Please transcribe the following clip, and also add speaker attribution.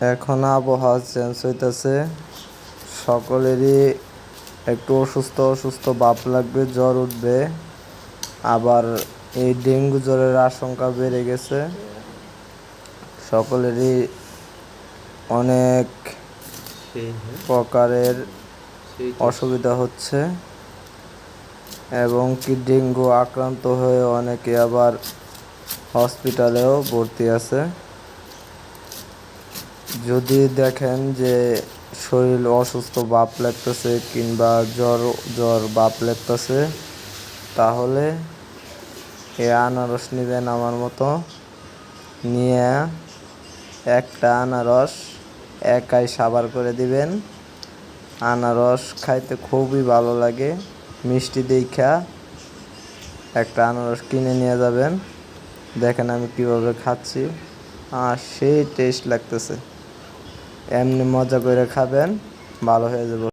Speaker 1: এখন আবহাওয়া চেঞ্জ হইতেছে। সকলেরই একটু অসুস্থ অসুস্থ ভাব লাগবে জ্বর উঠবে। আবার এই ডেঙ্গু জ্বরের আশঙ্কা বেড়ে গেছে। সকলেরই অনেক প্রকারের অসুবিধা হচ্ছে। এবং কি ডেঙ্গু আক্রান্ত হয়ে অনেকে আবার হসপিটালেও ভর্তি আছে। যদি দেখেন যে শরীর অসুস্থ, বাপ লাগতেছে কিংবা জ্বর জ্বর বাপ লাগতেছে তাহলে এ আনারস নেবেন আমার মতো। নিয়ে একটা আনারস একাই সাবার করে দিবেন। আনারস খাইতে খুবই ভালো লাগে। মিষ্টি দেখা একটা আনারস কিনে নিয়ে যাবেন। দেখেন আমি কীভাবে খাচ্ছি। আর সেই টেস্ট লাগতেছে। এমনি মজা করে খাবেন ভালো হয়ে যাবে